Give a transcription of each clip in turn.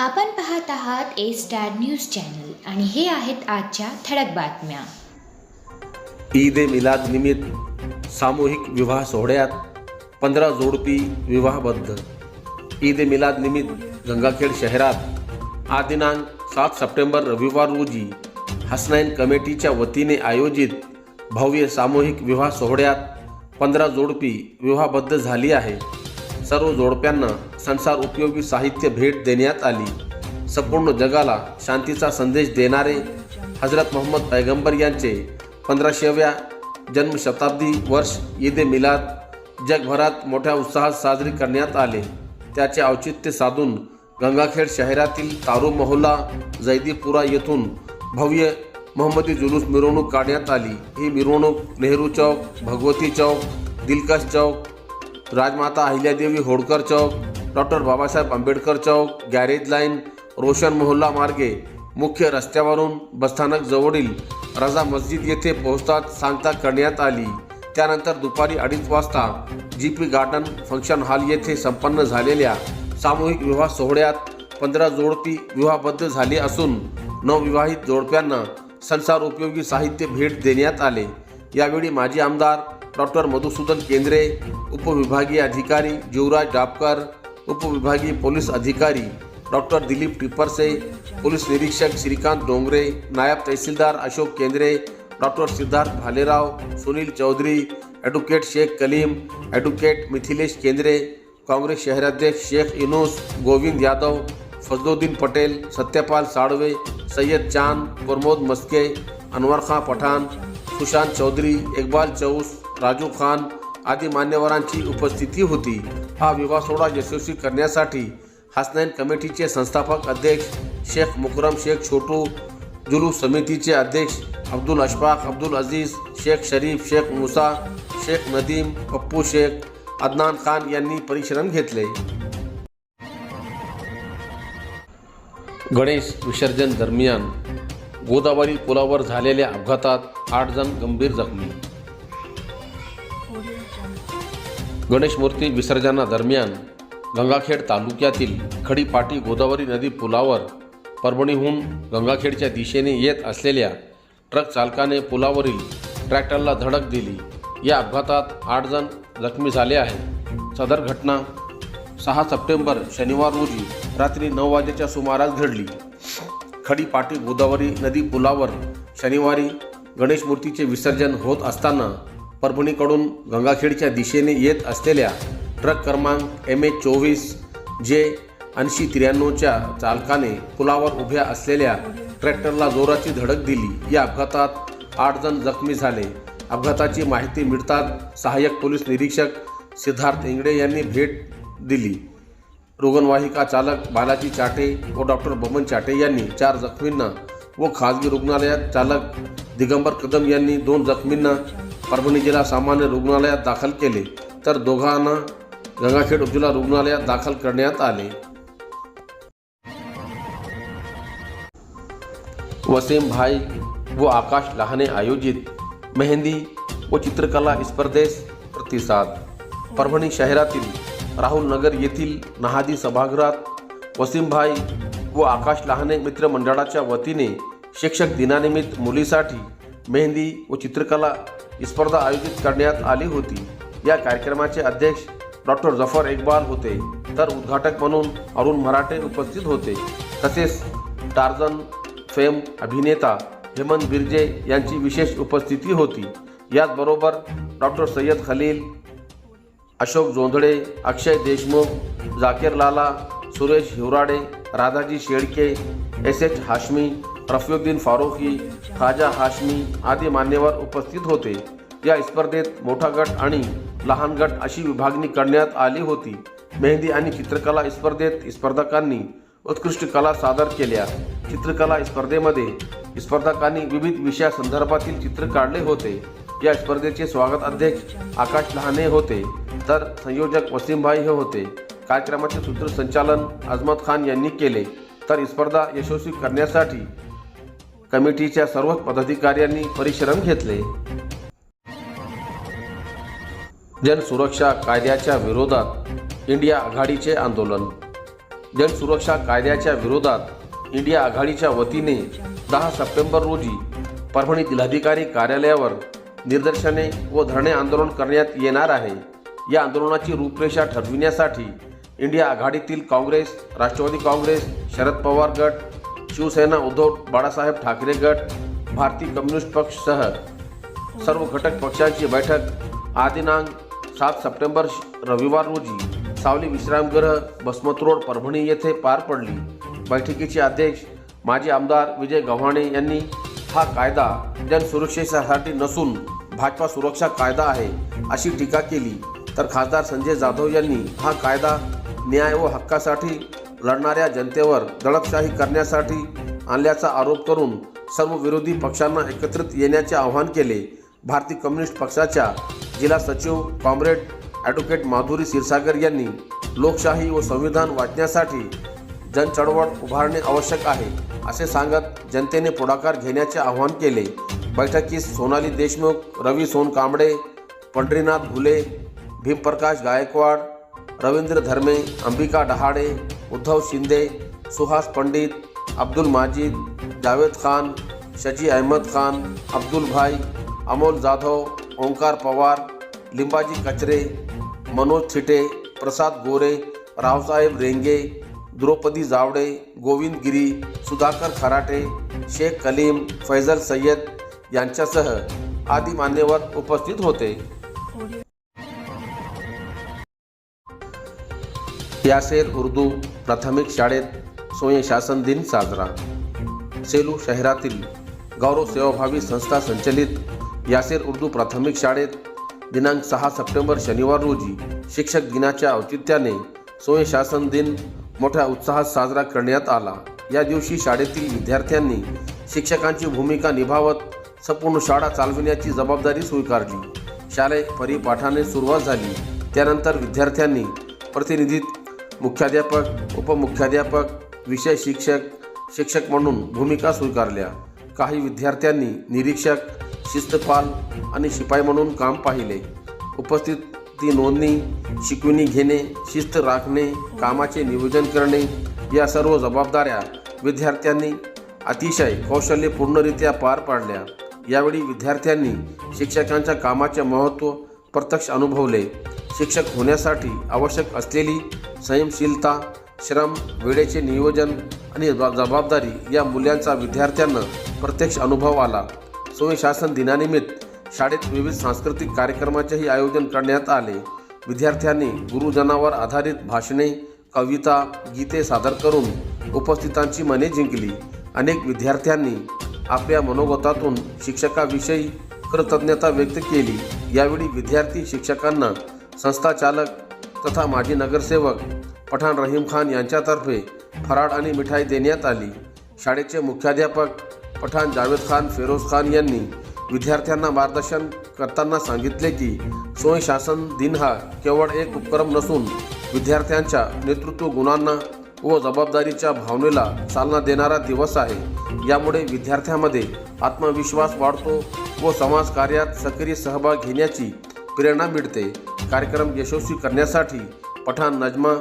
आपण पाहत आहात ए स्टार न्यूज चॅनल आणि हे आहेत आजच्या ठळक बातम्या. ईद ए मिलाद निमित्त सामूहिक विवाह सोहळ्यात पंधरा जोडपी विवाहबद्ध. ईद ए मिलाद निमित्त गंगाखेड शहरात आज दिनांक सात सप्टेंबर रविवार रोजी हसनाईन कमिटीच्या वतीने आयोजित भव्य सामूहिक विवाह सोहळ्यात पंधरा जोडपी विवाहबद्ध झाली आहे. सर्व जोडप्यांना संसार उपयोगी साहित्य भेट देण्यात आली. संपूर्ण जगाला शांतीचा संदेश देणारे हजरत मोहम्मद पैगंबर यांचे पंधराशेव्या जन्मशताब्दी वर्ष ईद ए मिलाद जगभरात मोठ्या उत्साहात साजरी करण्यात आले. त्याचे औचित्य साधून गंगाखेड शहरातील तारू मोहल्ला जैदीपुरा येथून भव्य मोहम्मदी जुलूस मिरवणूक काढण्यात आली. ही मिरवणूक नेहरू चौक भगवती चौक दिलकश चौक राजमाता अहिल्यादेवी होडकर चौक डॉक्टर बाबासाहेब आंबेडकर चौक गॅरेज लाईन रोशन मोहल्ला मार्गे मुख्य रस्त्यावरून बसस्थानक जवळील रजा मस्जिद येथे पोहोचतात सांगता करण्यात आली. त्यानंतर दुपारी अडीच वाजता G P garden function hall येथे संपन्न झालेल्या सामूहिक विवाह सोहळ्यात पंधरा जोडपी विवाहबद्ध झाली असून नवविवाहित जोडप्यांना संसार उपयोगी साहित्य भेट देण्यात आले. यावेळी माजी आमदार डॉक्टर मधुसूदन केंद्रे उपविभागीय अधिकारी जीवराज डापकर उपविभागीय पुलिस अधिकारी डॉक्टर दिलीप टिपरसे पुलिस निरीक्षक श्रीकांत डोंगरे, नायब तहसीलदार Ashok Kendre, doctor Siddharth Bhalerao, Sunil Chaudhari, advocate Shaikh Kalim, advocate Mithilesh Kendre, Congress शहराध्यक्ष शेख इनूस, गोविंद यादव, फजलुद्दीन पटेल, सत्यपाल साळवे सैयद चाँद, प्रमोद मस्के, अनवर खां पठान, सुशांत चौधरी, इकबाल चौस, राजू खान आदी मान्यवरांची उपस्थिती होती. हा विवाह सोहळा यशस्वी करण्यासाठी हसनैन कमिटीचे संस्थापक अध्यक्ष शेख मुकरम शेख छोटू जुलूस समितीचे अध्यक्ष अब्दुल अशफाक अब्दुल अजीज शेख शरीफ शेख मुसा शेख नदीम पप्पू शेख अदनान खान यांनी परिश्रम घेतले. गणेश विसर्जन दरम्यान गोदावरी पुलावर झालेल्या अपघातात आठ जण गंभीर जखमी. गणेश मूर्ती विसर्जनादरम्यान गंगाखेड तालुक्यातील खडीपाटी गोदावरी नदी पुलावर परभणीहून गंगाखेडच्या दिशेने येत असलेल्या ट्रक चालकाने पुलावरील ट्रॅक्टरला धडक दिली. या अपघातात आठ जण जखमी झाले आहेत. सदर घटना सहा सप्टेंबर शनिवार रोजी रात्री नऊ वाजेच्या सुमारास घडली. खडीपाटी गोदावरी नदी पुलावर शनिवारी गणेश मूर्तीचे विसर्जन होत असताना परभणीकडून गंगाखेडच्या दिशेने येत असलेल्या ट्रक क्रमांक एम एच चोवीस जे ऐंशी त्र्याण्णवच्या चालकाने पुलावर उभ्या असलेल्या ट्रॅक्टरला जोराची धडक दिली. या अपघातात आठ जण जखमी झाले. अपघाताची माहिती मिळताच सहाय्यक पोलीस निरीक्षक सिद्धार्थ इंगडे यांनी भेट दिली. रुग्णवाहिका चालक बालाजी चाटे व डॉक्टर बमन चाटे यांनी चार जखमींना व खाजगी रुग्णालयात चालक दिगंबर कदम यांनी दोन जखमींना परभणी जिल्हा सामान्य रुग्णालयात दाखल केले तर दोघांना गंगाखेड उपजिल्हा रुग्णालयात दाखल करण्यात आले. वसीम भाई व आकाश लहाने आयोजित मेहंदी व चित्रकला स्पर्धेस प्रतिसाद. परभणी शहरातील राहुल नगर येथील नहादी सभागृहात वसीमभाई व आकाश लहाने मित्रमंडळाच्या वतीने शिक्षक दिनानिमित्त मुलीसाठी मेहंदी व चित्रकला स्पर्धा आयोजित करण्यात आली होती. या कार्यक्रमाचे अध्यक्ष डॉक्टर जफर इकबाल होते तर उद्घाटक म्हणून अरुण मराठे उपस्थित होते. तसेच टार्झन फेम अभिनेता हेमंत बिर्जे यांची विशेष उपस्थिती होती. याचबरोबर doctor Sayyad Khalil Ashok Jondhale Akshay Deshmukh Jakir Lala Suresh Hiwrade Radhaji Shelke S H Hashmi Rafiuddin Farukhi Khaja Hashmi आदी मान्यवर उपस्थित होते. या स्पर्धेत मोठा गट आणि लहान गट अशी विभागणी करण्यात आली होती. मेहंदी आणि चित्रकला स्पर्धेत स्पर्धकांनी उत्कृष्ट कला सादर केल्या. चित्रकला स्पर्धेमध्ये स्पर्धकांनी विविध विषयासंदर्भातील चित्र काढले होते. या स्पर्धेचे स्वागत अध्यक्ष आकाश लहाने होते. तर संयोजक वसीमभाई हे होते. कार्यक्रमाचे सूत्रसंचालन अजमत खान यांनी केले. तर स्पर्धा यशस्वी करण्यासाठी कमिटीच्या सर्वच पदाधिकाऱ्यांनी परिश्रम घेतले. जनसुरक्षा कायद्याच्या विरोधात इंडिया आघाडीचे आंदोलन. जनसुरक्षा कायद्याच्या विरोधात इंडिया आघाडीच्या वतीने दहा सप्टेंबर रोजी परभणी जिल्हाधिकारी कार्यालयावर निदर्शने व धरणे आंदोलन करण्यात येणार आहे. या आंदोलनाची रूपरेषा ठरविण्यासाठी इंडिया आघाडीतील काँग्रेस राष्ट्रवादी काँग्रेस शरद पवार गट शिवसेना उद्धव बाळासाहेब ठाकरे गट भारतीय कम्युनिस्ट पक्षसह सर्व घटक पक्षांची बैठक आदिनांक सात सप्टेंबर श- रविवार रोजी सावली विश्रामगृह बसमत रोड परभणी येथे पार पडली. बैठकीचे अध्यक्ष माजी आमदार विजय गव्हाणे यांनी हा कायदा जनसुरक्षेसाठी नसून भाजपा सुरक्षा कायदा आहे अशी टीका केली. तर खासदार संजय जाधव यांनी हा कायदा न्याय व हक्कासाठी लढणाऱ्या जनतेवर दडपशाही करण्यासाठी आणल्याचा आरोप करून सर्व विरोधी पक्षांना एकत्रित येण्याचे आवाहन केले. भारतीय कम्युनिस्ट पक्षाच्या जिल्हा सचिव कॉम्रेड ॲडव्होकेट माधुरी क्षीरसागर यांनी लोकशाही व संविधान वाचण्यासाठी जनचळवळ उभारणे आवश्यक आहे असे सांगत जनतेने पुढाकार घेण्याचे आवाहन केले. बैठकीस सोनाली देशमुख रवी सोनकांबडे पंढरीनाथ घुले भीमप्रकाश गायकवाड रवींद्र धर्मे अंबिका डहाडे उद्धव शिंदे सुहास पंडित अब्दुल माजिद जावेद खान शजी अहमद खान अब्दुल भाई अमोल जाधव ओंकार पवार लिंबाजी कचरे मनोज थिटे प्रसाद गोरे रावसाहेब रेंगे द्रौपदी जावडे गोविंद गिरी सुधाकर खराटे शेख कलीम फैजल सय्यद यांच्यासह आदी मान्यवर उपस्थित होते. यासेर उर्दू प्राथमिक शाळेत स्वयंशासन दिन साजरा. सेलू शहरातील गौरव सेवाभावी संस्था संचलित यासेर उर्दू प्राथमिक शाळेत दिनांक सहा सप्टेंबर शनिवार रोजी शिक्षक दिनाच्या औचित्याने स्वयंशासन दिन मोठ्या उत्साहात साजरा करण्यात आला. या दिवशी शाळेतील विद्यार्थ्यांनी शिक्षकांची भूमिका निभावत संपूर्ण शाळा चालविण्याची जबाबदारी स्वीकारली. शालेय परिपाठाने सुरुवात झाली. त्यानंतर विद्यार्थ्यांनी प्रतिनिधित मुख्याध्यापक उपमुख्याध्यापक विषय शिक्षक शिक्षक म्हणून भूमिका स्वीकारल्या. काही विद्यार्थ्यांनी निरीक्षक शिस्तपाल आणि शिपाई म्हणून काम पाहिले. उपस्थिती नोंदणी शिकवणी घेणे शिस्त राखणे कामाचे नियोजन करणे या सर्व जबाबदाऱ्या विद्यार्थ्यांनी अतिशय कौशल्यपूर्णरित्या पार पाडल्या. यावेळी विद्यार्थ्यांनी शिक्षकांच्या कामाचे महत्त्व प्रत्यक्ष अनुभवले. शिक्षक होण्यासाठी आवश्यक असलेली संयमशीलता श्रम वेळेचे नियोजन आणि जबाबदारी या मूल्यांचा विद्यार्थ्यांना प्रत्यक्ष अनुभव आला. स्वयंशासन दिनानिमित्त शाळेत विविध सांस्कृतिक कार्यक्रमाचेही आयोजन करण्यात आले. विद्यार्थ्यांनी गुरुजनावर आधारित भाषणे कविता गीते सादर करून उपस्थितांची मने जिंकली. अनेक विद्यार्थ्यांनी आपल्या मनोगतातून शिक्षकाविषयी कृतज्ञता व्यक्त केली. यावेळी विद्यार्थी शिक्षकांना संस्थाचालक तथा माजी नगरसेवक पठाण रहीम खान यांच्यातर्फे फराळ आणि मिठाई देण्यात आली. शाळेचे मुख्याध्यापक पठाण जावेद खान फिरोज खान यांनी विद्यार्थ्यांना मार्गदर्शन करताना सांगितले की स्वयं शासन दिन हा केवळ एक उपक्रम नसून विद्यार्थ्यांच्या नेतृत्व गुणांना व जबाबदारीच्या भावनेला चालना देणारा दिवस आहे. यामुळे विद्यार्थ्यांमध्ये आत्मविश्वास वाढतो व समाजकार्यात सक्रिय सहभाग घेण्याची प्रेरणा मिळते. कार्यक्रम यशस्वी करण्यासाठी पठाण नजमा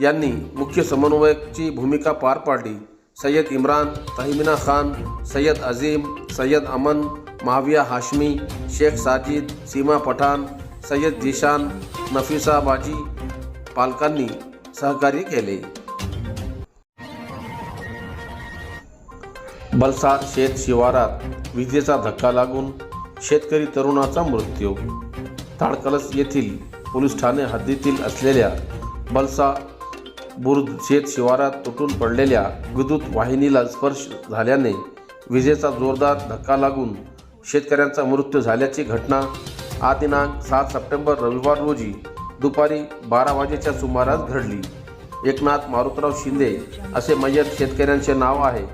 यांनी मुख्य समन्वयकची भूमिका पार पाडली. सय्यद इम्रान तहमिना खान सय्यद अझीम सय्यद अमन माविया हाशमी शेख साजिद सीमा पठाण सय्यद जिशान नफिसा बाजी पालकांनी सहकार्य केले. बलसा शेत शिवारात विजेचा धक्का लागून शेतकरी तरुणाचा मृत्यू ताडकलस येथील पोलीस ठाणे हद्दीतील असलेल्या बलसा बुर्द शेत शिवारात तुटून पडलेल्या विद्युत वाहिनीला स्पर्श झाल्याने विजेचा जोरदार धक्का लागून शेतकऱ्यांचा मृत्यू झाल्याची घटना आ दिनांक सात सप्टेंबर रविवार रोजी दुपारी बारा वाजेच्या सुमारास घडली. एकनाथ मारुतराव शिंदे असे मय्यत शेतकऱ्यांचे नाव आहे.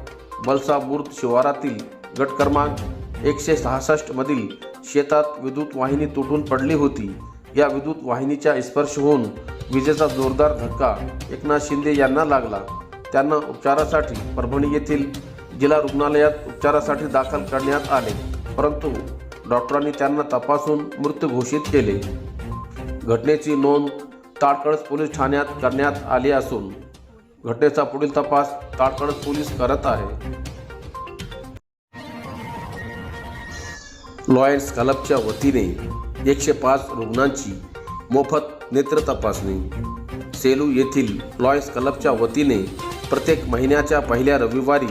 बलसा बुर्द शिवारातील गट क्रमांक एकशे सहासष्टमधील शेतात विद्युत वाहिनी तुटून पडली होती. या विद्युत वाहिनीच्या स्पर्श होऊन विजेचा जोरदार धक्का एकनाथ शिंदे यांना लागला. त्यांना उपचारासाठी परभणी येथील जिल्हा रुग्णालयात उपचारासाठी दाखल करण्यात आले. परंतु डॉक्टरांनी त्यांना तपासून मृत घोषित केले. घटनेची नोंद ताडकळस पोलीस ठाण्यात करण्यात आली असून घटनेचा पुढील तपास ताडकळस पोलीस करत आहे. लॉयन्स क्लबच्या वतीने एकशे पाच रुग्णांची मोफत नेत्र तपासणी. सेलू येथील लॉयन्स क्लबच्या वतीने प्रत्येक महिन्याच्या पहिल्या रविवारी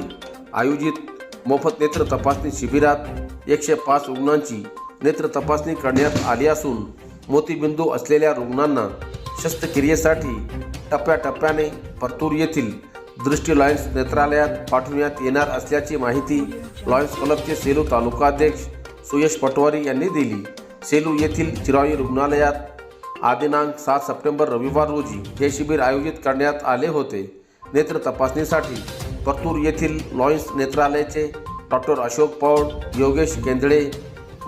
आयोजित मोफत नेत्र तपासणी शिबिरात एकशे पाच रुग्णांची नेत्र तपासणी करण्यात आली असून मोतीबिंदू असलेल्या रुग्णांना शस्त्रक्रियेसाठी टप्प्याटप्प्याने परतूर येथील दृष्टी लॉयन्स नेत्रालयात पाठविण्यात येणार असल्याची माहिती लॉयन्स क्लबचे सेलू तालुकाध्यक्ष सुयश पटवारी यांनी दिली. सेलू येथील चिराई रुग्णालयात आदिनांक सात सप्टेंबर रविवार रोजी हे शिबिर आयोजित करण्यात आले होते. नेत्र तपासणीसाठी परतूर येथील लॉयन्स नेत्रालयाचे डॉक्टर अशोक पौड योगेश केंदळे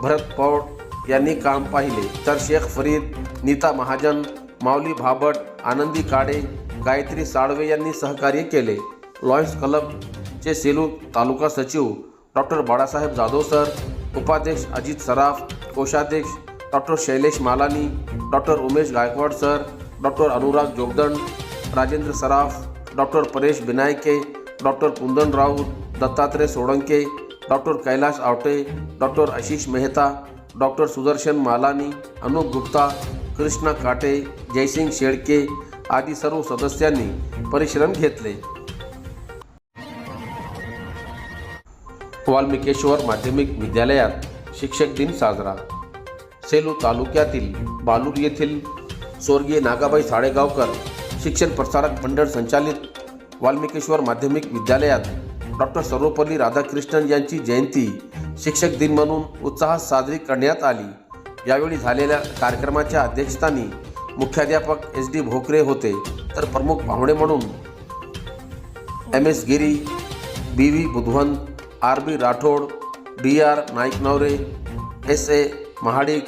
भरत पौड यांनी काम पाहिले. तर शेख फरीद नीता महाजन माऊली भाबट आनंदी काडे गायत्री साळवे यांनी सहकार्य केले. लॉयन्स क्लबचे सेलू तालुका सचिव डॉक्टर बाळासाहेब जाधव सर उपाध्यक्ष अजित सराफ कोषाध्यक्ष doctor Shailesh Malani doctor Umesh Gaikwad sir doctor Anurag Jogdand Rajendra Saraf doctor Paresh Binayake doctor Kundan Raut Dattatray Solanke doctor Kailash Awate doctor Ashish Mehta doctor Sudarshan Malani Anup Gupta Krishna Kate Jaysing Shelke आदी सर्व सदस्यांनी परिश्रम घेतले. वाल्मिकेश्वर माध्यमिक विद्यालयात शिक्षक दिन साजरा. सेलू तालुक्यातील बालूर येथील स्वर्गीय नागाबाई साळेगावकर शिक्षण प्रसारक मंडळ संचालित वाल्मिकेश्वर माध्यमिक विद्यालयात डॉक्टर सर्वपल्ली राधाकृष्णन यांची जयंती शिक्षक दिन म्हणून उत्साहात साजरी करण्यात आली. यावेळी झालेल्या कार्यक्रमाच्या अध्यक्षस्थानी मुख्याध्यापक एस डी भोकरे होते. तर प्रमुख पाहुणे म्हणून M S Giri B V Budhwant R B Rathod D R Naiknaware S A Mahadik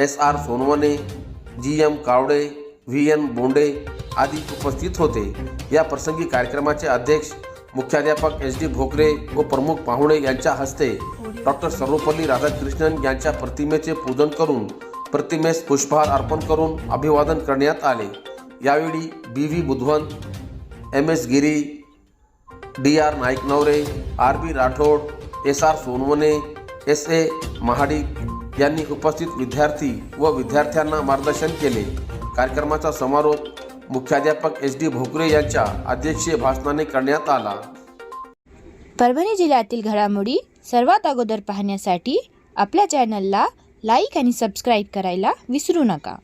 S R Sonawane G M Kawade V N Bonde आदी उपस्थित होते. या प्रसंगी कार्यक्रमाचे अध्यक्ष मुख्याध्यापक एस डी भोकरे व प्रमुख पाहुणे यांच्या हस्ते डॉक्टर सर्वपल्ली राधाकृष्णन यांच्या प्रतिमेचे पूजन करून प्रतिमेस पुष्पहार अर्पण करून अभिवादन करण्यात आले. यावेळी B V Budhwant M S Giri D R Naiknaware R B Rathod S R Sonawane S A Mahadik यांनी उपस्थित विद्यार्थी व विद्यार्थ्यांना मार्गदर्शन केले. कार्यक्रमाचा समारोप मुख्याध्यापक एस डी भोकरे यांच्या अध्यक्षीय भाषणाने करण्यात आला. परभणी जिल्ह्यातील घडामोडी सर्वात अगोदर पाहण्यासाठी आपल्या चॅनलला लाईक आणि सबस्क्राईब करायला विसरू नका.